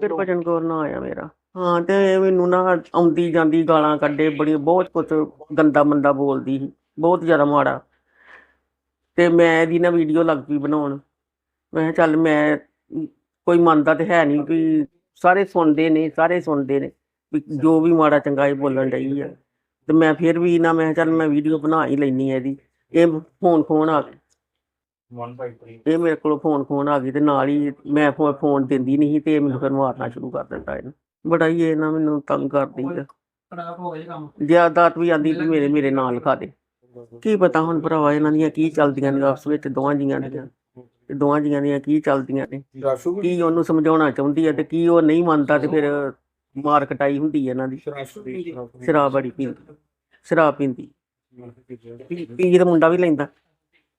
ਫਿਰ ਭਜਨ ਕੌਰ ਨਾ ਆਇਆ ਮੇਰਾ। ਹਾਂ ਤੇ ਮੈਨੂੰ ਨਾ ਆਉਂਦੀ ਜਾਂਦੀ ਗਾਲਾਂ ਕੱਢੇ ਬੜੀ ਬਹੁਤ ਕੁਝ ਗੰਦਾ ਮੰਦਾ ਬੋਲਦੀ ਸੀ ਬਹੁਤ ਜ਼ਿਆਦਾ ਮਾੜਾ। ਤੇ ਮੈਂ ਇਹਦੀ ਨਾ ਵੀਡੀਓ ਲੱਗ ਪਈ ਬਣਾਉਣ। ਮੈਂ ਚੱਲ ਮੈਂ ਕੋਈ ਮੰਨਦਾ ਤੇ ਹੈ ਨਹੀਂ ਵੀ ਸਾਰੇ ਸੁਣਦੇ ਨੇ ਸਾਰੇ ਸੁਣਦੇ ਨੇ ਵੀ ਜੋ ਵੀ ਮਾੜਾ ਚੰਗਾ ਇਹ ਬੋਲਣ ਡਈ ਆ। ਤੇ ਮੈਂ ਫਿਰ ਵੀ ਨਾ ਮੈਂ ਚੱਲ ਮੈਂ ਵੀਡੀਓ ਬਣਾ ਹੀ ਲੈਣੀ ਹੈ ਇਹਦੀ। ਇਹ ਫੋਨ ਫੋਨ ਆ ਗਿਆ 153 ਇਹ ਮੇਰੇ ਕੋਲ ਫੋਨ ਫੋਨ ਆ ਗਈ ਤੇ ਨਾਲ ਹੀ ਮੈਂ ਫੋ- ਫੋਨ ਦਿੰਦੀ ਨਹੀਂ ਸੀ ਤੇ ਇਹ ਮੈਨੂੰ ਫਿਰ ਮਾਰਨਾ ਸ਼ੁਰੂ ਕਰ ਦਿੱਤਾ ਇਹਨੇ। ਬੜਾ ਹੀ ਇਹ ਨਾ ਮੈਨੂੰ ਤੰਗ ਕਰਦੀ ਹੈ ਖਰਾਬ ਹੋ ਗਿਆ ਜੀ ਕੰਮ। ਜ਼ਿਆਦਾਤ ਵੀ ਆਂਦੀ ਵੀ ਮੇਰੇ ਮੇਰੇ ਨਾਲ ਲਿਖਾ ਦੇ। ਕੀ ਪਤਾ ਹੁਣ ਭਰਾਵਾ ਇਹਨਾਂ ਦੀਆਂ ਕੀ ਚੱਲਦੀਆਂ ਨੇ ਆਪਸ ਵਿੱਚ ਦੋਵਾਂ ਜੀਆਂ ਦੀਆਂ। ਤੇ ਦੋਵਾਂ ਜੀਆਂ ਦੀਆਂ ਕੀ ਚੱਲਦੀਆਂ ਨੇ। ਰਾਸ਼ੂ ਕੀ ਉਹਨੂੰ ਸਮਝਾਉਣਾ ਚਾਹੁੰਦੀ ਹੈ ਤੇ ਕੀ ਉਹ ਨਹੀਂ ਮੰਨਦਾ ਤੇ ਫਿਰ ਮਾਰ ਕਟਾਈ ਹੁੰਦੀ ਹੈ ਇਹਨਾਂ ਦੀ। ਰਾਸ਼ੂ ਸ਼ਰਾਬ ਬੜੀ ਪੀਂਦੀ। ਸ਼ਰਾਬ ਪੀਂਦੀ। ਪੀ ਪੀ ਤਾਂ ਮੁੰਡਾ ਵੀ ਲੈਂਦਾ।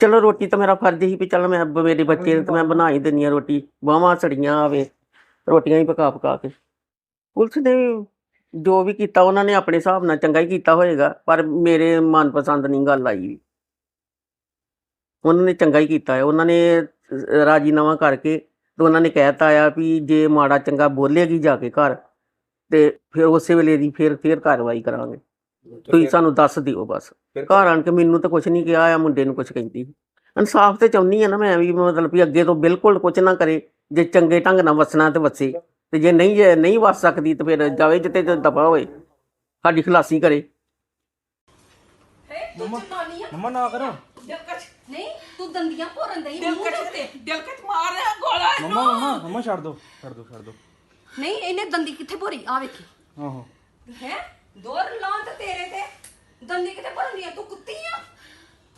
ਚਲੋ ਰੋਟੀ ਤਾਂ ਮੇਰਾ ਫਰਜ਼ ਹੀ ਵੀ ਚੱਲ ਮੈਂ ਬ- ਮੇਰੇ ਬੱਚੇ ਨੂੰ ਤਾਂ ਮੈਂ ਬਣਾ ਹੀ ਦਿੰਨੀ ਆ ਰੋਟੀ ਬਾਹਾਂ ਸੜੀਆਂ ਆਵੇ ਰੋਟੀਆਂ ਹੀ ਪਕਾ ਪਕਾ ਕੇ। ਪੁਲਿਸ ਨੇ ਵੀ ਜੋ ਵੀ ਕੀਤਾ ਉਹਨਾਂ ਨੇ ਆਪਣੇ ਹਿਸਾਬ ਨਾਲ ਚੰਗਾ ਹੀ ਕੀਤਾ ਹੋਏਗਾ ਪਰ ਮੇਰੇ ਮਨਪਸੰਦ ਨਹੀਂ ਗੱਲ ਆਈ। ਉਹਨਾਂ ਨੇ ਚੰਗਾ ਹੀ ਕੀਤਾ ਹੈ। ਉਹਨਾਂ ਨੇ ਰਾਜੀਨਾਮਾ ਕਰਕੇ ਤੇ ਉਹਨਾਂ ਨੇ ਕਹਿਤਾ ਆ ਵੀ ਜੇ ਮਾੜਾ ਚੰਗਾ ਬੋਲੇਗੀ ਜਾ ਕੇ ਘਰ ਤੇ ਫਿਰ ਉਸੇ ਵੇਲੇ ਦੀ ਫਿਰ ਫਿਰ ਕਾਰਵਾਈ ਕਰਾਂਗੇ। ਤੁਸੀਂ ਸਾਨੂੰ ਦੱਸ ਦਿਓ ਬਸ। ਘਰ ਆਣ ਕੇ ਮੈਨੂੰ ਤਾਂ ਕੁਝ ਨਹੀਂ ਕਿਹਾ ਆ ਮੁੰਡੇ ਨੂੰ ਕੁਝ ਕਹਿੰਦੀ। ਇਨਸਾਫ ਤੇ ਚਾਹੁੰਦੀ ਆ ਨਾ ਮੈਂ ਵੀ ਮਤਲਬ ਵੀ ਅੱਗੇ ਤੋਂ ਬਿਲਕੁਲ ਕੁਝ ਨਾ ਕਰੇ ਜੇ ਚੰਗੇ ਢੰਗ ਨਾਲ ਵਸਣਾ ਤੇ ਵਸੇ। ਤੇ ਜੇ ਨਹੀਂ ਜੇ ਨਹੀਂ ਵਸ ਸਕਦੀ ਤੇ ਫਿਰ ਜਾਵੇ ਜਿੱਤੇ ਦਫਾ ਹੋਏ ਸਾਡੀ ਖਲਾਸੀ ਕਰੇ। ਹੈ ਤੂੰ ਜਨਾਨੀ ਆ? ਮੰਮਾ ਨਾ ਕਰੋ। ਦਿਲਕਸ਼ ਨਹੀਂ ਤੂੰ ਦੰਦੀਆਂ ਭੋਰਨ ਦਈ ਦਿਲਕਸ਼ ਤੇ ਦਿਲਕਸ਼ ਮਾਰ ਰਿਹਾ ਗੋਲਾ ਮੰਮਾ ਮੰਮਾ ਮੰਮਾ ਛੱਡ ਦੋ ਛੱਡ ਦੋ ਛੱਡ ਦੋ। ਨਹੀਂ ਇਹਨੇ ਦੰਦੀ ਕਿੱਥੇ ਭੋਰੀ? ਆ ਵੇਖੀ। ਆਹੋ। ਹੈ? ਦੋਰ ਲਾਂ ਤੇ ਤੇਰੇ ਤੇ। ਦੰਦੀ ਕਿੱਥੇ ਭਰਨੀ ਆ ਤੂੰ ਕੁੱਤੀ ਆ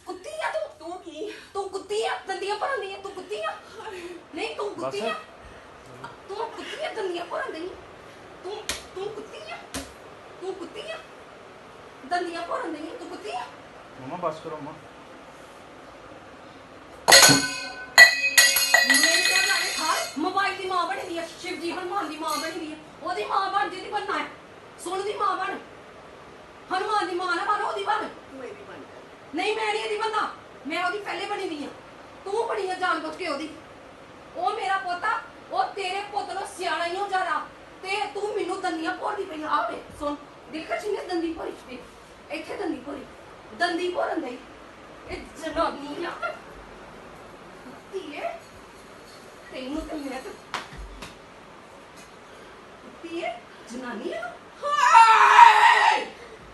ਕੁੱਤੀ ਆ ਤੂੰ? ਤੂੰ ਕੀ? ਤੂੰ ਕੁੱਤੀ ਆ ਦੰਦੀਆਂ ਭਰਨੀ ਆ ਤੂੰ ਕੁੱਤੀ ਆ ਨਹੀਂ ਤੂੰ ਕੁੱਤੀ ਆ ਤੂੰ ਕੁੱਤੀ ਆ ਦੰਦੀਆਂ ਭਰਨ ਦਈ ਤੂੰ ਤੂੰ ਕੁੱਤੀ ਆ ਤੂੰ ਕੁੱਤੀ ਆ ਦੰਦੀਆਂ ਭਰਨ ਦਈ ਤੂੰ ਕੁੱਤੀ ਆ ਮੰਮਾ ਬਸ ਕਰੋ ਮੰਮਾ। ਮੇਰੇ ਕੋਲ ਨਾਲੇ ਖਾ ਮੋਬਾਈਲ ਦੀ ਮਾਂ ਬਣੀ ਦੀ ਆ ਸ਼ਿਵਜੀ ਹਨੂਮਾਨ ਦੀ ਮਾਂ ਬਣੀ ਦੀ ਆ। ਉਹਦੀ ਮਾਂ ਬਣ ਜਿਹਦੀ ਬਣਨਾ ਹੈ ਸੁਣ ਦੀ ਮਾਂ ਬਣ। ਹਨੂਮਾਨ ਦੀ ਮਾਂ ਨਾ ਬਣ ਉਹਦੀ ਬਣ। ਤੂੰ ਇਹਦੀ ਬਣ ਨਹੀਂ ਮੈਂ ਨਹੀਂ ਇਹਦੀ ਬਣਨਾ ਮੈਂ ਉਹਦੀ ਪਹਿਲੇ ਬਣੀ ਦੀ ਆ ਤੂੰ ਬਣੀ ਆ ਜਾਣ ਬੁੱਝ ਕੇ ਉਹਦੀ। ਉਹ ਮੇਰਾ ਪੋਤਾ ਉਹ ਤੇਰੇ ਪੁੱਤ ਨੂੰ ਸਿਆਣਾ ਹੀ ਹੋ ਜਾਣਾ ਤੇ ਤੂੰ ਮੈਨੂੰ ਦੰਦੀਆਂ ਭੋਰਦੀ ਪਈ ਆਵੇ ਸੁਣ। ਦੇਖ ਚਿੰਨੇ ਦੰਦੀ ਭੋਰੀ ਤੇ ਇੱਥੇ ਦੰਦੀ ਭੋਰੀ। ਦੰਦੀ ਭੋਰਨ ਦੇ ਇਹ ਜਨਾਨੀ ਆ। ਧੀਏ ਤੈਨੂੰ ਤੇ ਮੈਂ ਤੇ ਧੀਏ ਜਨਾਨੀ ਆ ਹਾਏ!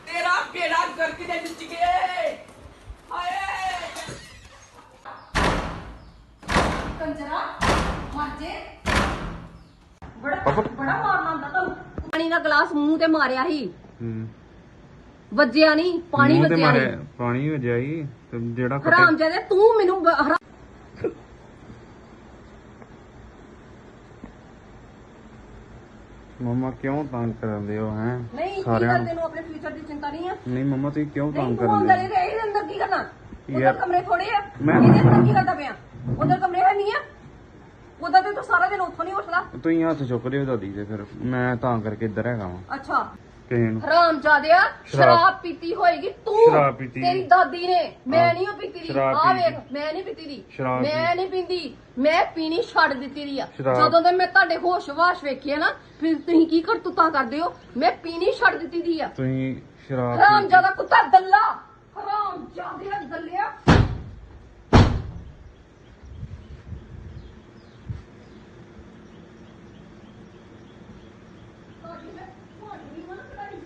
ਤੇਰਾ ਬੇੜਾ ਗਰਕ ਦੇ ਵਿੱਚ ਗਏ ਹਾਏ! ਕੰਜਰਾ ਮਾਜੇ ਬੜਾ ਬੜਾ ਮਾਰਨਾ ਹੁੰਦਾ ਤੁਹਾਨੂੰ ਪਾਣੀ ਦਾ ਗਲਾਸ ਮੂੰਹ ਤੇ ਮਾਰਿਆ ਸੀ। ਹੂੰ। ਵੱਜਿਆ ਨਹੀਂ ਪਾਣੀ ਵੱਜਿਆ ਨਹੀਂ। ਪਾਣੀ ਵਜਿਆ ਹੀ ਤੇ ਜਿਹੜਾ ਹਰਾਮ ਜਾਦੇ ਤੂੰ ਮੈਨੂੰ ਬ- ਹਰਾ- ਮੰਮਾ ਕਿਉਂ ਤੰਗ ਕਰਦੇ ਹੋ ਹੈ? ਨਹੀਂ ਕੀ ਨੂੰ। ਆਪਣੇ ਫਿਊਚਰ ਦੀ ਚਿੰਤਾ ਨਹੀਂ ਆ? ਨਹੀਂ ਮੰਮਾ ਤੁਸੀਂ ਕਿਉਂ ਤੰਗ ਤੂੰ ਕਰਦੇ ਅੰਦਰ ਹੋ? ਇਹਦੇ ਇਹਦੇ ਅੰਦਰ ਕੀ ਕਰਨਾ? ਉਧਰ ਯਾਰ- ਕਮਰੇ ਥੋੜੇ ਆ। ਮੈਂ- ਇਹਦੇ ਅੰਦਰ ਕੀ ਕਰਦਾ ਪਿਆ? ਉਧਰ ਕਮਰੇ ਹੈ ਨਹੀਂ ਆ। ਉਧਰ ਤੇ ਤੂੰ ਸਾਰਾ ਦਿਨ ਉੱਥੋਂ ਨਹੀਂ ਉੱਠਦਾ। ਤੁਸੀਂ ਹੱਥ ਚੁੱਕ ਰਹੇ ਹੋ ਦਾਦੀ ਦੇ ਫਿਰ ਮੈਂ ਤਾਂ ਕਰਕੇ ਇੱਧਰ ਹੈਗਾ ਵਾਂ। ਅੱਛਾ। ਕਿਸੇ ਨੂੰ। ਹਰਾਮ ਜਾਦਿਆ ਸ਼ਰਾਬ ਪੀਤੀ ਹੋਏਗੀ ਤੂੰ ਸ਼ਰਾਬ ਪੀਤੀ। ਤੇਰੀ ਦਾਦੀ ਨੇ। ਮੈਂ ਹਾਂ। ਨਹੀਂ ਉਹ ਪੀਤੀ ਦੀ। ਸ਼ਰਾਬ ਆ ਪੀਤੀ। ਵੇਖ ਮੈਂ ਨਹੀਂ ਪੀਤੀ ਦੀ। ਸ਼ਰਾਬ ਮੈਂ ਨਹੀਂ ਪੀਂਦੀ। ਮੈਂ ਪੀਣੀ ਛੱਡ ਦਿੱਤੀ ਦੀ ਆ। ਸ਼ਰਾਬ। ਜਦੋਂ ਦੇ ਮੈਂ ਤੁਹਾਡੇ ਹੋਸ਼ ਵਾਸ਼ ਵੇਖੇ ਨਾ ਫਿਰ ਤੁਸੀਂ ਕੀ ਕਰਤੂਤਾਂ ਕਰਦੇ ਹੋ? ਮੈਂ ਪੀਣੀ ਛੱਡ ਦਿੱਤੀ ਦੀ ਆ। ਤੁਸੀਂ ਸ਼ਰਾਬ ਹਰਾਮ ਜ਼ਿਆਦਾ ਕੁੱਤਾ ਦੱਲਾ। ਹਰਾਮ ਜਾਦਿਆ ਦੱਲਿਆ। ਤੁਹਾਡੀ ਮੈਂ ਤੁਹਾਡੀ ਵੀ ਮਨ ਕਰਾਈ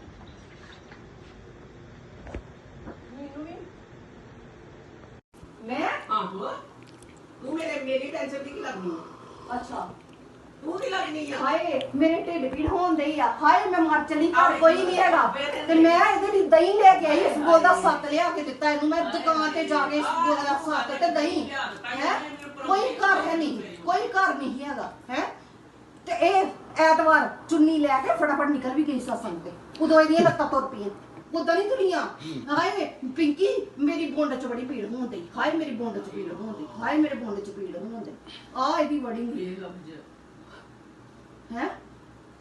ਮੈਨੂੰ ਵੀ ਮੈਂ ਆਹੋ ਤੂੰ ਮੇਰੇ ਮੇਰੀ ਟੈਨਸ਼ਨ ਦੀ ਕੀ ਲੱਗਣੀ? ਅੱਛਾ। ਤੂੰ ਕੀ ਲੱਗਣੀ ਆ? ਹਾਏ ਮੇਰੇ ਢਿੱਡ ਪੀੜ ਹੋਣ ਡਈ ਆ। ਹਾਏ ਮੈਂ ਮਰ ਚਲੀ ਘਰ ਕੋਈ ਨਹੀਂ ਹੈਗਾ। ਤੇ ਮੈਂ ਇਹਦੇ ਲਈ ਦਹੀਂ ਲੈ ਕੇ ਆਈ ਇਸ ਬੋਲ ਦਾ ਸੱਤ ਲਿਆ ਕੇ ਦਿੱਤਾ ਇਹਨੂੰ। ਮੈਂ ਦੁਕਾਨ ਤੇ ਜਾ ਕੇ ਇਸ ਬੋਲ ਦਾ ਸੱਤ ਤੇ ਦਹੀਂ ਹੈ? ਕੋਈ ਘਰ ਹੈ ਨਹੀਂ ਕੋਈ ਘਰ ਨਹੀਂ ਹੈਗਾ ਹੈ? ਤੇ ਇਹ ਐਤਵਾਰ ਚੁੰਨੀ ਲੈ ਕੇ ਫਟਾਫਟ ਨਿਕਲ ਵੀ ਗਈ ਸਤਸੰਗ ਤੇ। ਉਦੋਂ ਇਹਦੀਆਂ ਲੱਤਾਂ ਤੁਰ ਪਈਆਂ। ਉਦੋਂ ਨਹੀਂ ਤੁਰੀਆਂ ਹਾਏ ਪਿੰਕੀ ਮੇਰੀ ਬੋਂਡ ਚ ਬੜੀ ਪੀੜ ਹੁੰਦੀ ਹਾਏ ਮੇਰੀ ਬੋਂਡ ਚ ਪੀੜ ਹੁੰਦੀ ਹਾਏ ਮੇਰੇ ਬੋਂਡ ਚ ਪੀੜ ਹੁੰਦੀ ਆ ਇਹਦੀ ਬੜੀ ਇਹ ਲਫ਼ਜ਼ ਹੈ?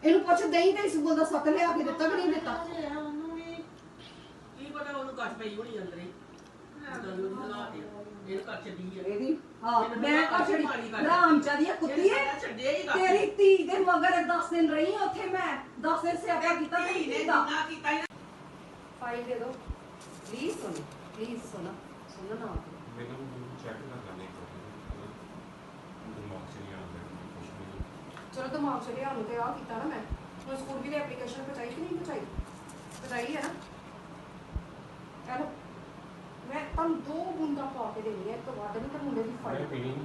ਇਹਨੂੰ ਪੁੱਛ ਦਹੀਂ ਤੇ ਇਸ ਦਾ ਸੱਤ ਲਿਆ ਕੇ ਦਿੱਤਾ ਕਿ ਨਹੀਂ ਦਿੱਤਾ? ਉਹਨੂੰ ਵੀ। ਕੀ ਪਤਾ ਉਹਨੂੰ ਕੱਟ ਪਈ ਹੋਣੀ ਅੰਦਰ। ਇਹਦੀ? ਹਾਂ ਮੈਂ ਕਛੜੀ ਕੁੱਤੀ। ਤੇਰੀ ਧੀ ਦੇ ਮਗਰ 10 ਦਿਨ ਰਹੀ ਹਾਂ ਉੱਥੇ ਮੈਂ। 10 ਦਿਨ ਸਿਆਪਾ ਕੀਤਾ ਜਿੰਨਾ ਕੀਤਾ ਫਾਈਲ ਦੇ ਦਿਓ ਪਲੀਜ਼ ਸੁਣ ਪਲੀਜ਼ ਸੁਣ ਸੁਣ ਨਾ ਮੈਨੂੰ ਚੈੱਕ ਕਰਨਾ ਨਹੀਂ ਪੜਦਾ ਦਿਮਾਗ 'ਚ ਨਹੀਂ ਆਉਂਦਾ ਕੁਝ ਵੀ ਚਲੋ ਦਿਮਾਗ ਚ ਲਿਆ ਨੂੰ ਤੇ ਆ ਕੀਤਾ ਨਾ ਮੈਂ। ਹੁਣ ਸਕੂਲ ਵੀ ਦੀ ਐਪਲੀਕੇਸ਼ਨ ਪਹੁੰਚਾਈ ਕਿ ਨਹੀਂ ਪਹੁੰਚਾਈ? ਪਹੁੰਚਾਈ ਹੈ ਨਾ? ਚਲੋ ਮੈਂ ਤੁਹਾਨੂੰ ਦੋ ਬੂੰਦਾਂ ਪਾ ਕੇ ਦੇਣੀ ਹੈ ਇੱਕ ਵੱਧ ਨਹੀਂ ਤੇ ਮੁੰਡੇ ਦੀ ਮੈਂ ਫਾਈਲ ਪੀਣੀ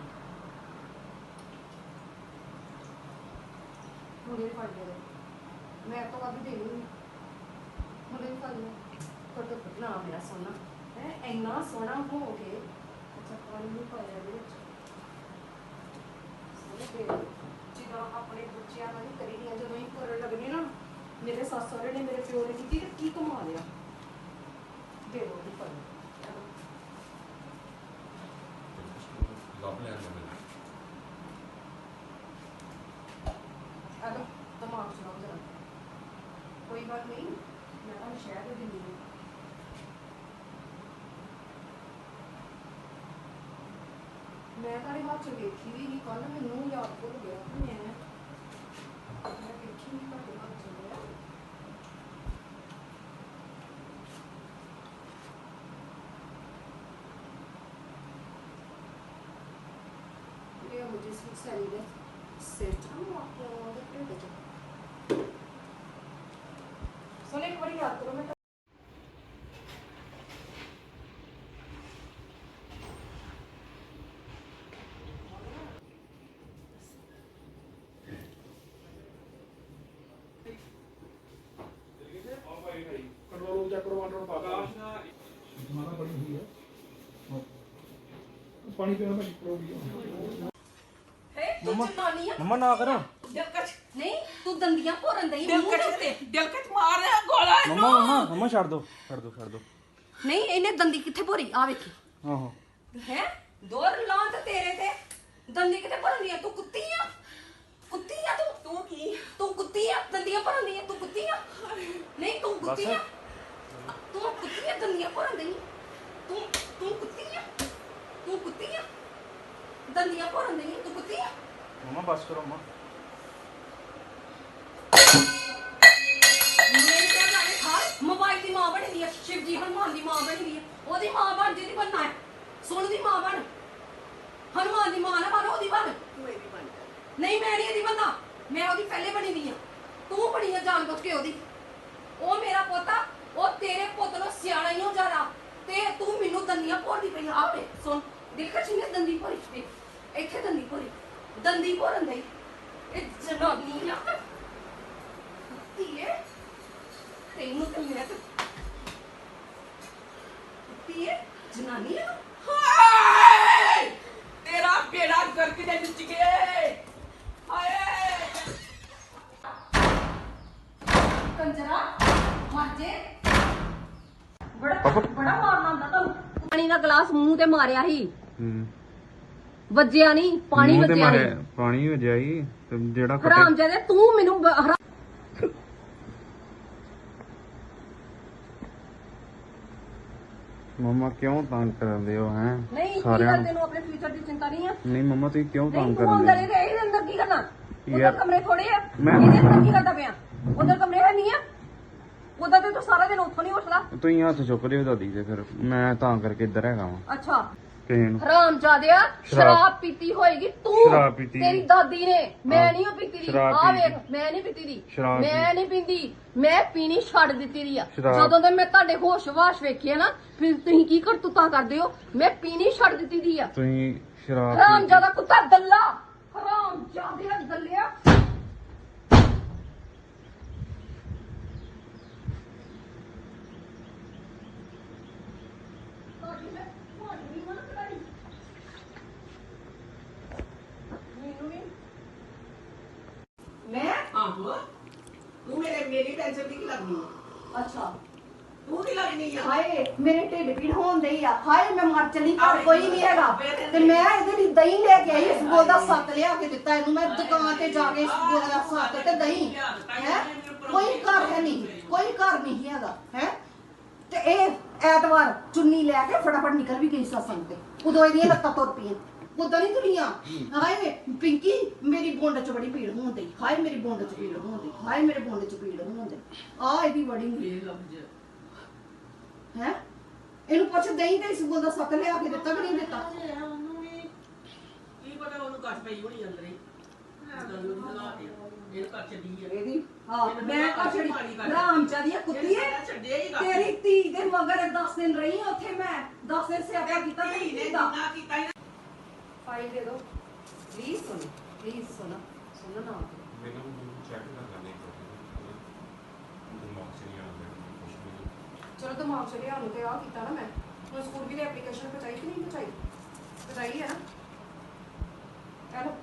ਮੁੰਡੇ ਦੀ ਫਾਈਲ ਦੇ ਦਿਓ। ਮੈਂ ਤੋਂ ਵੱਧ ਦੇਣੀ ਨਹੀਂ ਮੁੰਡੇ ਦੀ ਫਾਈਲ ਤੁਹਾਡਾ ਨਾ ਮੇਰਾ ਸੋਨਾ। ਹੈ, ਇੰਨਾ ਸੋਹਣਾ ਹੋ ਕੇ ਅੱਛਾ, ਪਾਣੀ ਨਹੀਂ ਪਾਇਆ ਇਹਦੇ ਵਿੱਚ। ਸੋਹਣੇ ਜਿੱਦਾਂ ਆਪਣੇ ਬੱਚਿਆਂ ਨਾਲ ਹੀ ਕਰੀ ਦੀਆਂ, ਜਦੋਂ ਹੀ ਕਰਨ ਲੱਗਨੇ ਨਾ, ਮੇਰੇ ਸੱਸ ਸਹੁਰੇ ਨੇ ਮੇਰੇ ਪਿਓ ਨੇ ਕੀਤੀ ਤੇ ਕੀ ਕਮਾ ਲਿਆ? ਦੇ ਦੋ ਦੀ ਫਾਈਲ ਲੱਭ ਲਿਆ ਮੈਂ ਅਗਰ ਦਿਮਾਗ ਚਲਾਓ ਜਰਾ ਕੋਈ ਬਾਤ ਨਹੀਂ ਮੈਂ ਤੁਹਾਨੂੰ ਸ਼ਹਿਰ ਦੇ ਦਿੰਦੀ ਹਾਂ ਮੈਂ ਤਾਂ ਹੱਥ ਚ ਵੇਖੀ ਵੀ ਨਹੀਂ ਕੱਲ ਮੈਨੂੰ ਯਾਦ ਭੁੱਲ ਗਿਆ ਕਿ ਮੈਂ ਮੈਂ ਵੇਖੀ ਨਹੀਂ ਤੁਹਾਡੇ ਹੱਥ ਚ ਲਿਆ ਇਹ ਮੁਝੇ ਸਿੱਖ ਸਾਰੀ ਦੇ ਸੈਟ ਨੂੰ ਆਪਣਾ ਉਹਦੇ ਤੇ ਬਚਾ ਸੋਨੇ ਇੱਕ ਵਾਰੀ ਯਾਦ ਕਰੋ, ਮੈਂ ਚੈੱਕ ਕਰੋ ਅੰਡਰ ਪਾ ਮਾਰਾ ਬੜੀ ਹੋਈ ਹੈ। ਪਾਣੀ ਪੀਣਾ ਭਾਜੀ ਕਰੋ ਵੀ ਹੈ ਤੂੰ ਚਨਾਨੀ ਆ ਮੰਮਾ ਨਾ ਕਰ। ਦਿਲਕਸ਼ ਨਹੀਂ ਤੂੰ ਦੰਦੀਆਂ ਭੋਰਨ ਦਈ ਦਿਲਕਸ਼ ਤੇ ਦਿਲਕਸ਼ ਮਾਰ ਰਿਹਾ ਗੋਲਾ ਇਹਨੂੰ। ਮੰਮਾ ਮੰਮਾ ਮੰਮਾ ਛੱਡ ਦੋ ਛੱਡ ਦੋ ਛੱਡ ਦੋ। ਨਹੀਂ ਇਹਨੇ ਦੰਦੀ ਕਿੱਥੇ ਭੋਰੀ? ਆ ਵੇਖੀ। ਆਹੋ। ਹੈ? ਦੋਰ ਲਾਂ ਤੇ ਤੇਰੇ ਤੇ। ਦੰਦੀ ਕਿੱਥੇ ਭੋਰਨ ਆ? ਤੂੰ ਕੁੱਤੀ ਆ? ਕੁੱਤੀ ਆ ਤੂੰ? ਤੂੰ ਕੀ? ਤੂੰ ਕੁੱਤੀ ਆ? ਦੰਦੀਆਂ ਭੋਰਨ ਆ ਤੂੰ ਕੁੱਤੀ ਆ? ਨਹੀਂ ਤੂੰ ਕੁੱਤੀ ਆ? ਕੁੱਤੀਆਂ ਭੋਰ ਗਈ ਤੂੰ ਤੂੰ ਕੁੱਤੀਆਂ? ਤੂੰ ਕੁੱਤੀਆਂ? ਦੰਦੀਆਂ ਭੋਰ ਗਈ ਤੂੰ ਕੁੱਤੀਆਂ? ਮਮਾ ਬਸ ਕਰੋ ਮਮਾ। ਮੇਰੇ ਦੀ ਮਾਂ ਬਣੀ ਮਾਂ ਬਣ ਜਿਹਦੀ ਬਣਨਾ ਦੀ ਮਾਂ ਬਣ। ਹਨੂਮਾਨ ਦੀ ਮਾਂ ਉਹਦੀ ਬਣ। ਮੈਂ ਉਹਦੀ ਪਹਿਲੇ ਬਣੀ ਦੀ ਆ। ਤੂੰ ਬਣੀ ਆ ਜਾਣ ਬੁੱਝ ਕੇ ਉਹਦੀ। ਤੂੰ ਮੈਨੂੰ ਦੰਦੀਆਂ ਭੋਰਦੀ ਪਈ ਆ। ਸੁਣ ਦੇਖ ਜਿੰਨੇ ਦੰਦੀ ਭੋਰੀ ਤੇ? ਇੱਥੇ ਦੰਦੀ ਭੋਰੀ। ਦੰਦੀ ਭੋਰਨ ਦੇ ਇਹ ਜਨਾਨੀ ਆ। ਧੀਏ, ਤੈਨੂੰ ਤੇ ਮੈਂ ਤੇ ਜਨਾਨੀ ਆ? ਹਾਏ! ਤੇਰਾ ਬੇੜਾ ਗਰਕ ਦੇ ਵਿੱਚ ਗਏ ਹਾਏ! ਕੰਜਰਾ ਮਰ ਜੇ। ਬੜਾ ਬੜਾ ਮਾਰਨਾ ਦਾ ਗਲਾਸ ਮੂੰਹ ਤੇ ਮਾਰਿਆ ਸੀ। ਹੂੰ। ਵੱਜਿਆ ਨਹੀਂ ਪਾਣੀ ਮੂੰਹ ਤੇ ਵੱਜਿਆ ਮਾਰਿਆ- ਨਹੀਂ। ਪਾਣੀ ਵਜਿਆ ਹੀ ਤੇ ਜਿਹੜਾ ਹਰਾਮ ਕੱਟੇ ਜਾਦੇ ਤੂੰ ਮੈਨੂੰ ਬ- ਹਰਾ- ਮੰਮਾ ਕਿਉਂ ਤੰਗ ਕਰਦੇ ਹੋ ਹੈ? ਨਹੀਂ ਕੀ ਸਾਰਿਆਂ ਗੱਲ ਤੈਨੂੰ ਆਪਣੇ ਫਿਊਚਰ ਦੀ ਚਿੰਤਾ ਨਹੀਂ ਆ? ਨਹੀਂ ਮੰਮਾ ਤੁਸੀਂ ਕਿਉਂ ਨਹੀਂ ਤੰਗ ਤੂੰ ਕਰਦੇ ਅੰਦਰ ਹੋ? ਇਹਦੇ ਇਹਦੇ ਅੰਦਰ ਕੀ ਕਰਨਾ? ਉਧਰ ਯਾਰ- ਕਮਰੇ ਥੋੜੇ ਆ। ਮੈਂ- ਇਹਦੇ ਅੰਦਰ ਕੀ ਕਰਦਾ ਪਿਆ? ਉਧਰ ਕਮਰੇ ਹੈ ਨਹੀਂ ਆ? ਉਧਰ ਤੇ ਤੂੰ ਸਾਰਾ ਦਿਨ ਉੱਥੋਂ ਤੁਸੀਂ ਹੱਥ ਚੁੱਕ ਲਿਓ ਦਾਦੀ ਦੇ ਫਿਰ ਮੈਂ ਤਾਂ ਕਰਕੇ ਇੱਧਰ ਹੈਗਾ ਵਾਂ। ਅੱਛਾ। ਕਿਸੇ ਨੂੰ। ਹਰਾਮ ਜਾਦਿਆ ਸ਼ਰਾਬ। ਪੀਤੀ ਹੋਏਗੀ ਤੂੰ। ਸ਼ਰਾਬ ਪੀਤੀ। ਤੇਰੀ ਦਾਦੀ ਨੇ। ਮੈਂ ਹਾਂ। ਨਹੀਂ ਉਹ ਪੀਤੀ ਦੀ। ਸ਼ਰਾਬ ਆ ਪੀਤੀ। ਵੇਖ ਮੈਂ ਨਹੀਂ ਪੀਤੀ ਦੀ। ਸ਼ਰਾਬ ਮੈਂ ਨਹੀਂ ਪੀਂਦੀ। ਮੈਂ ਪੀਣੀ ਛੱਡ ਦਿੱਤੀ ਦੀ ਆ। ਸ਼ਰਾਬ। ਜਦੋਂ ਦੇ ਮੈਂ ਤੁਹਾਡੇ ਹੋਸ਼-ਵਾਸ਼ ਵੇਖੇ ਨਾ ਫਿਰ ਤੁਸੀਂ ਕੀ ਕਰਤੂਤਾਂ ਕਰਦੇ ਹੋ? ਮੈਂ ਪੀਣੀ ਛੱਡ ਦਿੱਤੀ ਦੀ ਆ। ਤੁਸੀਂ ਸ਼ਰਾਬ ਹਰਾਮ ਪੀ- ਜਾਦਾ ਕੁੱਤਾ ਦੱਲਾ। ਹਰਾਮ ਜਾਦਿਆ ਦੱਲਿਆ। ਮੈਂ? ਤੁਹਾਡੀ ਵੀ ਮਨ ਕਰਾਈ ਮੈਨੂੰ ਵੀ ਮੈਂ ਹਾਂ ਮੇਰੀ ਟੈਨਸ਼ਨ ਦੀ ਲੱਗਣੀ? ਅੱਛਾ। ਤੂੰ ਕੀ ਲੱਗਣੀ ਆ? ਹਾਏ ਮੇਰੇ ਢਿੱਡ ਪੀੜ ਹੋਣ ਡਈ ਆ। ਹਾਏ ਮੈਂ ਮਰ ਚਲੀ ਘਰ ਕੋਈ ਨਹੀਂ ਹੈਗਾ। ਤੇ ਮੈਂ ਇਹਦੇ ਲਈ ਦਹੀਂ ਲੈ ਕੇ ਆਈ ਇਸ ਬੋਲ ਦਾ ਸੱਤ ਲਿਆ ਕੇ ਦਿੱਤਾ ਇਹਨੂੰ। ਮੈਂ ਦੁਕਾਨ ਤੇ ਜਾ ਕੇ ਇਸ ਬੋਲ ਦਾ ਸੱਤ ਤੇ ਦਹੀਂ। ਹੈ? ਕੋਈ ਘਰ ਨਹੀਂ। ਕੋਈ ਘਰ ਨਹੀਂ ਹੈਗਾ। ਹੈ? ਤੇ ਇਹ ਐਤਵਾਰ ਚੁੰਨੀ ਲੈ ਕੇ ਫਟਾਫਟ ਨਿਕਲ ਵੀ ਗਈ ਸਤਸੰਗ ਤੇ। ਉਦੋਂ ਇਹਦੀਆਂ ਲੱਤਾਂ ਤੁਰ ਪਈਆਂ। ਉਦੋਂ ਨਹੀਂ ਤੁਰੀਆਂ? ਹਾਏ ਪਿੰਕੀ ਮੇਰੀ ਬੁੰਡ 'ਚ ਬੜੀ ਪੀੜ ਹੋਣ ਡਈ। ਹਾਏ ਮੇਰੀ ਬੁੰਡ 'ਚ ਪੀੜ ਹੋਣ ਡਈ। ਹਾਏ ਮੇਰੇ ਬੁੰਡ 'ਚ ਪੀੜ ਹੋਣ ਡਈ। ਆ ਇਹਦੀ ਬੜੀ ਲਫ਼ਜ਼ ਹੈ? ਇਹਨੂੰ ਪੁੱਛ ਦਹੀਂ ਤੇ ਇਸ ਦਾ ਸੱਤ ਲਿਆ ਕੇ ਦਿੱਤਾ ਕਿ ਨਹੀਂ ਦਿੱਤਾ? ਉਹਨੂੰ ਵੀ ਕੀ ਪਤਾ ਉਹਨੂੰ ਕੱਟ ਪਈ ਹੋਣੀ ਅੰਦਰ। ਹੀ ਜਦੋਂ ਉਹਦੀ ਹਾਲਾਤ ਆ। ਇਹ ਕੱਟ ਛੱਡੀ ਆ। ਇਹਦੀ ਹਾਂ ਮੈਂ ਕਛੜੀ ਰਾਮ ਚਾਦੀਆ ਕੁੱਤੀ ਹੈ ਤੇਰੀ ਧੀ ਦੇ ਮਗਰ 10 ਦਿਨ ਰਹੀ ਉੱਥੇ ਮੈਂ। 10 ਦਿਨ ਸਿਆਪਾ ਕੀਤਾ ਧੀ ਤੇਰੀ ਨੇ। ਧੀ ਦਾ ਫਾਈਲ ਦੇ। ਦਿਓ ਪਲੀਜ਼ ਸੁਣ ਪਲੀਜ਼ ਸੁਣ। ਸੁਣ ਨਾ ਮੈਨੂੰ ਚੈੱਕ ਕਰਨਾ ਨਹੀਂ ਪੜਦਾ ਦਿਮਾਗ 'ਚ ਨਹੀਂ ਆਉਂਦਾ ਕੁਝ ਵੀ। ਚਲੋ ਦਿਮਾਗ ਚ ਲਿਆ ਨੂੰ ਤੇ ਆ ਕੀਤਾ ਨਾ ਮੈਂ। ਹੁਣ ਸਕੂਲ ਵੀ ਦੀ ਐਪਲੀਕੇਸ਼ਨ ਪਹੁੰਚਾਈ ਕਿ ਨਹੀਂ ਪਹੁੰਚਾਈ? ਪਹੁੰਚਾਈ ਹੈ ਨਾ? ਚਲੋ।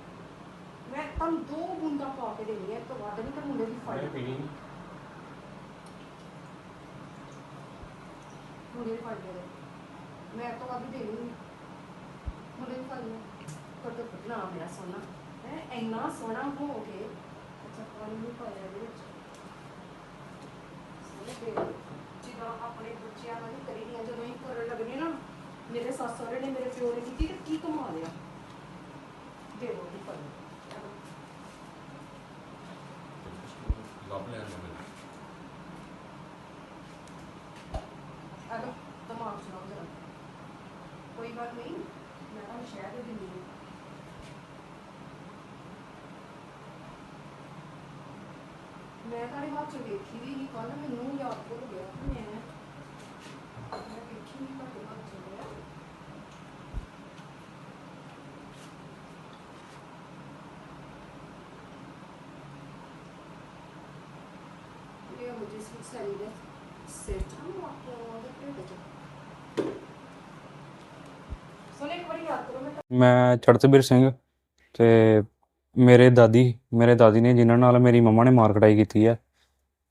ਮੈਂ ਤੁਹਾਨੂੰ ਦੋ ਬੂੰਦਾਂ ਪਾ ਕੇ ਦੇਣੀ ਹੈ ਤੋਂ ਵੱਧ ਨਹੀਂ ਤਾਂ ਮੁੰਡੇ ਦੀ ਫਾਈਲ ਪੀਣੀ ਮੁੰਡੇ ਦੀ ਫਾਈਲ ਦੇ ਮੈਂ ਤੋਂ ਵੱਧ ਦੇਣੀ ਨਹੀਂ ਮੁੰਡੇ ਦੀ ਫਾਈਲ ਕਰ। ਦੋ ਨਾ ਮੇਰਾ ਸੋਨਾ। ਹੈ ਇੰਨਾ ਸੋਹਣਾ ਹੋ ਕੇ ਅੱਛਾ ਪਾਣੀ ਨਹੀਂ ਪਾਇਆ ਇਹਦੇ ਵਿੱਚ। ਤੇ ਜਿੱਦਾਂ ਆਪਣੇ ਬੱਚਿਆਂ ਨਾਲ ਹੀ ਕਰੀ ਦੀਆਂ ਜਦੋਂ ਹੀ ਕਰਨ ਲੱਗਨੇ ਨਾ ਮੇਰੇ ਸੱਸ ਸਹੁਰੇ ਨੇ ਮੇਰੇ ਪਿਓ ਨੇ ਕੀਤੀ ਤੇ ਕੀ ਕਮਾ ਲਿਆ? ਦੇ ਦੋ ਦੀ ਫਾਈਲ ਮੈਂ ਤੁਹਾਡੇ ਹੱਥ ਚ ਵੇਖੀ ਵੀ ਨਹੀਂ ਕੱਲ ਮੈਨੂੰ ਯਾਦ ਭੁੱਲ ਗਿਆ ਕਿ ਮੈਂ ਮੈਂ ਵੇਖੀ ਨਹੀਂ ਤੁਹਾਡੇ ਹੱਥ ਚ ਲਿਆ ਇਹ ਮੁਝੇ ਸਿਰ ਸਰੀ ਦੇ ਸਿਰ ਚਾਹ ਆਪੋ ਦੇ ਢਿੱਡ ਚ। ਮੈਂ ਮੈਂ ਸਿੰਘ ਤੇ ਮੇਰੇ ਦਾਦੀ ਮੇਰੇ ਦਾਦੀ ਨੇ ਜਿਨ੍ਹਾਂ ਨਾਲ ਮੇਰੀ ਮੰਮਾ ਨੇ ਮਾਰ ਕਟਾਈ ਕੀਤੀ ਹੈ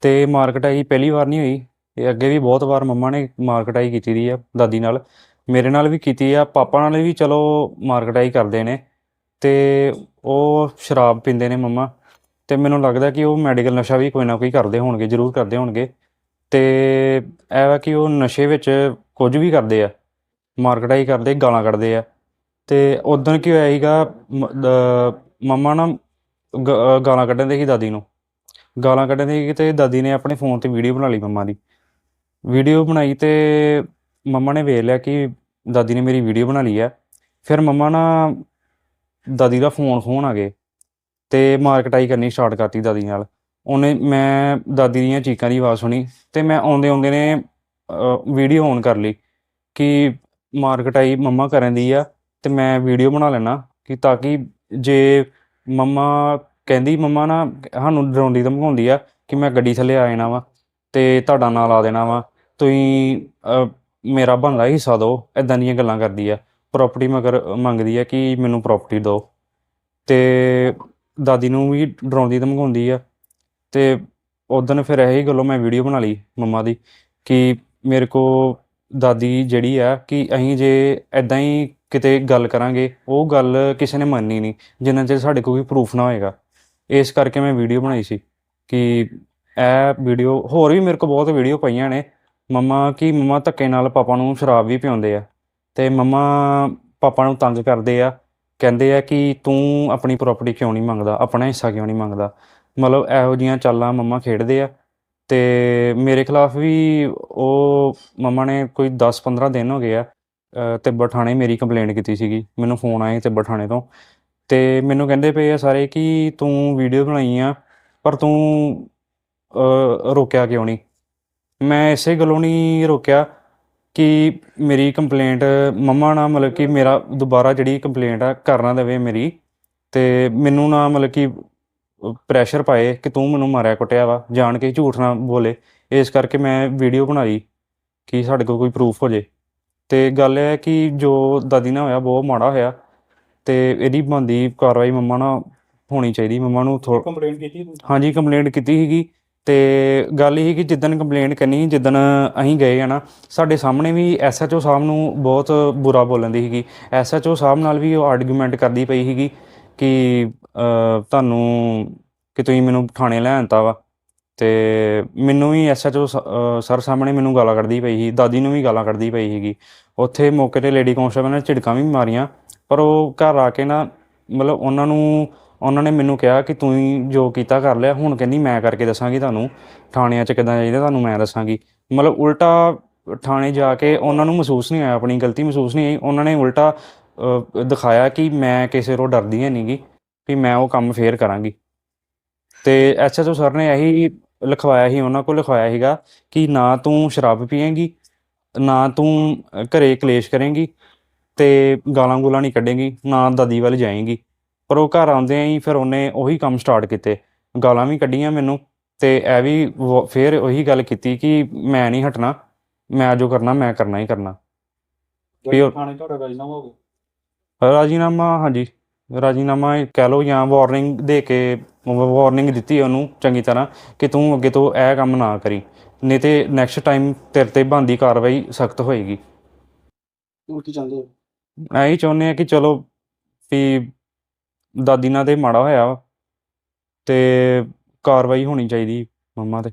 ਤੇ ਮਾਰ ਕਟਾਈ ਪਹਿਲੀ ਵਾਰ ਨਹੀਂ ਹੋਈ, ਇਹ ਅੱਗੇ ਵੀ ਬਹੁਤ ਵਾਰ ਮੰਮਾ ਨੇ ਮਾਰ ਕਟਾਈ ਕੀਤੀ ਦੀ ਆ, ਦਾਦੀ ਨਾਲ। ਮੇਰੇ ਨਾਲ ਵੀ ਕੀਤੀ ਆ, ਪਾਪਾ ਨਾਲ ਵੀ ਚਲੋ ਮਾਰ ਕਟਾਈ ਕਰਦੇ ਨੇ। ਤੇ ਉਹ ਸ਼ਰਾਬ ਪੀਂਦੇ ਨੇ ਮੰਮਾ। ਤੇ ਮੈਨੂੰ ਲੱਗਦਾ ਕਿ ਉਹ ਮੈਡੀਕਲ ਨਸ਼ਾ ਵੀ ਕੋਈ ਨਾ ਕੋਈ ਕਰਦੇ ਹੋਣਗੇ, ਜ਼ਰੂਰ ਕਰਦੇ ਹੋਣਗੇ। ਤੇ ਇਹ ਵਾ ਕਿ ਉਹ ਨਸ਼ੇ ਵਿੱਚ ਕੁਝ ਵੀ ਕਰਦੇ ਆ, ਮਾਰ ਕਟਾਈ ਕਰਦੇ, ਗਾਲਾਂ ਕੱਢਦੇ ਆ। ਤੇ ਉਦੋਂ ਕੀ ਹੋਇਆ ਸੀਗਾ, ਮ- ਮੰਮਾ ਨਾ ਗ- ਗਾਲਾਂ ਕੱਢਣ ਦੇ ਸੀ ਦਾਦੀ ਨੂੰ। ਗਾਲਾਂ ਕੱਢਣ ਦੇ ਸੀ ਤੇ ਦਾਦੀ ਨੇ ਆਪਣੇ ਫੋਨ ਤੇ ਵੀਡੀਓ ਬਣਾ ਲਈ ਮੰਮਾ ਦੀ। ਵੀਡੀਓ ਬਣਾਈ ਤੇ ਮੰਮਾ ਨੇ ਵੇਖ ਲਿਆ ਕਿ ਦਾਦੀ ਨੇ ਮੇਰੀ ਵੀਡੀਓ ਬਣਾ ਲਈ ਹੈ ਫਿਰ ਮੰਮਾ ਨਾ ਦਾਦੀ ਦਾ ਫੋਨ ਫੋਨ ਆ ਗਏ ਤੇ ਮਾਰ ਕਟਾਈ ਕਰਨੀ ਸਟਾਰਟ ਕਰਤੀ ਦਾਦੀ ਨਾਲ। ਉਹਨੇ, ਮੈਂ ਦਾਦੀ ਦੀਆਂ ਚੀਕਾਂ ਦੀ ਆਵਾਜ਼ ਸੁਣੀ ਤੇ ਮੈਂ ਆਉਂਦੇ ਆਉਂਦੇ ਨੇ ਵੀਡੀਓ ਔਨ ਕਰ ਲਈ ਕਿ ਮਾਰ ਕਟਾਈ ਮੰਮਾ ਕਰਨ ਦੀ ਆ ਤੇ ਮੈਂ ਵੀਡੀਓ ਬਣਾ ਲੈਣਾ ਕਿ ਤਾਂ ਕਿ ਜੇ ਮੰਮਾ ਕਹਿੰਦੀ ਮੰਮਾ ਨਾ ਸਾਨੂੰ ਡਰਾਉਂਦੀ ਧਮਕਾਉਂਦੀ ਆ ਕਿ ਮੈਂ ਗੱਡੀ ਥੱਲੇ ਆ ਜਾਣਾ ਵਾ ਤੇ ਤੁਹਾਡਾ ਨਾਂ ਲਾ ਦੇਣਾ ਵਾ। ਤੁਸੀਂ ਅਹ, ਮੇਰਾ ਬਣਦਾ ਹਿੱਸਾ ਦਿਓ ਇਦਾਂ ਦੀਆਂ ਗੱਲਾਂ ਕਰਦੀ ਆ। ਪ੍ਰਾਪਰਟੀ ਮਗਰ ਮੰਗਦੀ ਆ ਕਿ ਮੈਨੂੰ ਪ੍ਰਾਪਰਟੀ ਦਿਓ। ਤੇ ਦਾਦੀ ਨੂੰ ਵੀ ਡਰਾਉਂਦੀ ਧਮਕਾਉਂਦੀ ਆ। ਤੇ ਉਦੋਂ ਫਿਰ ਇਹੀ ਗੱਲੋਂ ਮੈਂ ਵੀਡੀਓ ਬਣਾ ਲਈ ਮੰਮਾ ਦੀ ਕਿ ਮੇਰੇ ਕੋ ਦਾਦੀ ਜਿਹੜੀ ਆ ਕਿ ਅਸੀਂ ਜੇ ਐਦਾਂ ਹੀ ਕਿਤੇ ਗੱਲ ਕਰਾਂਗੇ, ਉਹ ਗੱਲ ਕਿਸੇ ਨੇ ਮੰਨਣੀ ਨਹੀਂ, ਜਿੰਨਾ ਚਿਰ ਸਾਡੇ ਕੋਲ ਕੋਈ ਪ੍ਰੂਫ ਨਾ ਹੋਏਗਾ। ਇਸ ਕਰਕੇ ਮੈਂ ਵੀਡੀਓ ਬਣਾਈ ਸੀ ਕਿ ਇਹ ਵੀਡੀਓ ਹੋਰ ਵੀ ਮੇਰੇ ਕੋਲ ਬਹੁਤ ਵੀਡੀਓ ਪਈਆਂ ਨੇ। ਮੰਮਾ ਕਿ ਮੰਮਾ ਧੱਕੇ ਨਾਲ ਪਾਪਾ ਨੂੰ ਸ਼ਰਾਬ ਵੀ ਪਿਆਉਂਦੇ ਆ ਤੇ ਮੰਮਾ ਪਾਪਾ ਨੂੰ ਤੰਗ ਕਰਦੇ ਆ, ਕਹਿੰਦੇ ਆ ਕਿ ਤੂੰ ਆਪਣੀ ਪ੍ਰਾਪਰਟੀ ਕਿਉਂ ਨਹੀਂ ਮੰਗਦਾ, ਆਪਣਾ ਹਿੱਸਾ ਕਿਉਂ ਨਹੀਂ ਮੰਗਦਾ? ਮਤਲਬ ਇਹੋ ਜੀਆਂ ਚਾਲਾਂ ਮੰਮਾ ਖੇਡਦੇ ਆ। ਤੇ ਮੇਰੇ ਖਿਲਾਫ ਵੀ ਉਹ ਮੰਮਾ ਨੇ ਕੋਈ 10-15 ਦਿਨ ਹੋ ਗਏ ਆ ਅ, ਤਿੱਬਤ ਥਾਣੇ ਮੇਰੀ ਕੰਪਲੇਂਟ ਕੀਤੀ ਸੀਗੀ ਮੈਨੂੰ ਫੋਨ ਆਏ ਤਿੱਬਤ ਥਾਣੇ ਤੋਂ ਤੇ ਮੈਨੂੰ ਕਹਿੰਦੇ ਪਏ ਆ ਸਾਰੇ ਕਿ ਤੂੰ ਵੀਡੀਓ ਬਣਾਈ ਆ ਪਰ ਤੂੰ ਅ, ਰੋਕਿਆ ਕਿਉਂ ਨਹੀਂ? ਮੈਂ ਇਸੇ ਗੱਲੋਂ ਨਹੀਂ ਰੋਕਿਆ ਕਿ ਮੇਰੀ ਕੰਪਲੇਂਟ ਮੰਮਾ ਨਾ ਮਤਲਬ ਕਿ ਮੇਰਾ ਦੁਬਾਰਾ ਜਿਹੜੀ ਕੰਪਲੇਂਟ ਆ ਕਰਨਾ ਦੇਵੇ ਮੇਰੀ ਤੇ ਮੈਨੂੰ ਨਾ ਮਤਲਬ ਕਿ ਪ੍ਰੈਸ਼ਰ ਪਾਏ ਕਿ ਤੂੰ ਮੈਨੂੰ ਮਾਰਿਆ ਕੁੱਟਿਆ ਵਾ। ਜਾਣ ਕੇ ਝੂਠ ਨਾ ਬੋਲੇ। ਇਸ ਕਰਕੇ ਮੈਂ ਵੀਡੀਓ ਬਣਾਈ ਕਿ ਸਾਡੇ ਕੋਲ ਕੋਈ ਪ੍ਰੂਫ ਹੋ ਜੇ। ਤੇ ਗੱਲ ਇਹ ਹੈ ਕਿ ਜੋ ਦਾਦੀ ਨਾਲ ਹੋਇਆ ਬਹੁਤ ਮਾੜਾ ਹੋਇਆ। ਤੇ ਇਹਦੀ ਬਣਦੀ ਕਾਰਵਾਈ ਮੰਮਾ ਨਾਲ ਹੋਣੀ ਚਾਹੀਦੀ। ਮੰਮਾ ਨੂੰ ਕੰਪਲੇਂਟ ਕੀਤੀ ਹਾਂਜੀ ਕੰਪਲੇਂਟ ਕੀਤੀ ਸੀਗੀ। ਤੇ ਗੱਲ ਇਹ ਕਿ ਜਿੱਦਣ ਕੰਪਲੇਂਟ ਕਰਨੀ ਜਿੱਦਣ ਅਸੀਂ ਗਏ ਆ ਨਾ ਸਾਡੇ ਸਾਹਮਣੇ ਵੀ ਐਸਐਚਓ ਸਾਹਿਬ ਨੂੰ ਬਹੁਤ ਬੁਰਾ ਬੋਲਣ ਦੀ ਸੀਗੀ। ਐਸਐਚਓ ਸਾਹਿਬ ਨਾਲ ਵੀ ਉਹ ਆਰਗੂਮੈਂਟ ਕਰਦੀ ਪਈ ਸੀਗੀ। ਕਿ ਤੁਹਾਨੂੰ ਕਿ ਤੁਸੀਂ ਮੈਨੂੰ ਥਾਣੇ ਲੈ ਆਂਤਾ ਵਾ। ਤੇ ਮੈਨੂੰ ਵੀ ਐਸਐਚਓ ਸਰ ਸਾਹਮਣੇ ਮੈਨੂੰ ਗਾਲਾਂ ਕੱਢਦੀ ਪਈ ਸੀ, ਦਾਦੀ ਨੂੰ ਵੀ ਗਾਲਾਂ ਕੱਢਦੀ ਪਈ ਸੀਗੀ। ਉੱਥੇ ਮੌਕੇ ਤੇ ਲੇਡੀ ਕਾਂਸਟੇਬਲ ਨੇ ਝਿੜਕਾਂ ਵੀ ਮਾਰੀਆਂ, ਪਰ ਉਹ ਘਰ ਆ ਕੇ ਨਾ, ਮਤਲਬ ਉਹਨਾਂ ਨੂੰ, ਉਹਨਾਂ ਨੇ ਮੈਨੂੰ ਕਿਹਾ ਕਿ ਤੂੰ ਜੋ ਕੀਤਾ ਕਰ ਲਿਆ, ਹੁਣ ਕਹਿੰਦੀ ਮੈਂ ਕਰਕੇ ਦੱਸਾਂਗੀ ਤੁਹਾਨੂੰ, ਥਾਣਿਆਂ 'ਚ ਕਿੱਦਾਂ ਜਾਈਦਾ ਤੁਹਾਨੂੰ ਮੈਂ ਦੱਸਾਂਗੀ। ਮਤਲਬ ਉਲਟਾ ਥਾਣੇ ਜਾ ਕੇ ਉਹਨਾਂ ਨੂੰ ਮਹਿਸੂਸ ਨਹੀਂ ਹੋਇਆ, ਆਪਣੀ ਗਲਤੀ ਮਹਿਸੂਸ ਨਹੀਂ ਆਈ ਉਹਨਾਂ ਨੇ ਉਲਟਾ ਦਿਖਾਇਆ ਕਿ ਮੈਂ ਕਿਸੇ ਤੋਂ ਡਰਦੀ ਨਹੀਂਗੀ ਕਿ ਮੈਂ ਉਹ ਕੰਮ ਫੇਰ ਕਰਾਂਗੀ। ਤੇ ਐਸਐਚਓ ਸਰ ਨੇ ਇਹੀ ਲਿਖਵਾਇਆ ਸੀ ਉਹਨਾਂ ਕੋਲ ਲਿਖਵਾਇਆ ਸੀਗਾ ਕਿ ਨਾ ਤੂੰ ਸ਼ਰਾਬ ਪੀਏਂਗੀ ਨਾ ਤੂੰ ਘਰੇ ਕਲੇਸ਼ ਕਰੇਂਗੀ ਤੇ ਗਾਲਾਂ ਗੂਲਾਂ ਨਹੀਂ ਕੱਢੇਂਗੀ ਨਾ ਦਾਦੀ ਵੱਲ ਜਾਏਂਗੀ। ਪਰ ਉਹ ਘਰ ਆਉਂਦੇ ਹੀ ਫਿਰ ਉਹਨੇ ਉਹੀ ਕੰਮ ਸਟਾਰਟ ਕੀਤੇ। ਗਾਲਾਂ ਵੀ ਕੱਢੀਆਂ ਮੈਨੂੰ ਤੇ ਇਹ ਵੀ ਫਿਰ ਉਹੀ ਗੱਲ ਕੀਤੀ ਕਿ ਮੈਂ ਨਹੀਂ ਹਟਣਾ ਮੈਂ ਜੋ ਕਰਨਾ ਮੈਂ ਕਰਨਾ ਹੀ ਕਰਨਾ। ਉਹ- ਥਾਣੇ ਤੁਹਾਡਾ ਰਾਜਨਾਮਾ ਹੋ ਗਿਆ? ਰਾਜੀਨਾਮਾ ਹਾਂਜੀ। ਰਾਜੀਨਾਮਾ ਕਹਿ ਲਓ ਜਾਂ ਵਾਰਨਿੰਗ ਦੇ ਕੇ ਵਾਰਨਿੰਗ ਦਿੱਤੀ ਉਹਨੂੰ ਚੰਗੀ ਤਰ੍ਹਾਂ ਕਿ ਤੂੰ ਅੱਗੇ ਤੋਂ ਇਹ ਕੰਮ ਨਾ ਕਰੀ ਨਹੀਂ ਤੇ ਨੈਕਸਟ ਟਾਈਮ ਤੇਰੇ ਤੇ ਬਣਦੀ ਕਾਰਵਾਈ ਸਖਤ ਹੋਏਗੀ। ਹੁਣ ਕੀ ਚਾਹੁੰਦੇ ਹੋ? ਐਂ ਚਾਹੁੰਦੇ ਆ ਕਿ ਚਲੋ ਵੀ ਦਾਦੀ ਨਾਲ ਤੇ ਮਾੜਾ ਹੋਇਆ ਵਾ ਤੇ ਕਾਰਵਾਈ ਹੋਣੀ ਚਾਹੀਦੀ ਮੰਮਾ ਤੇ।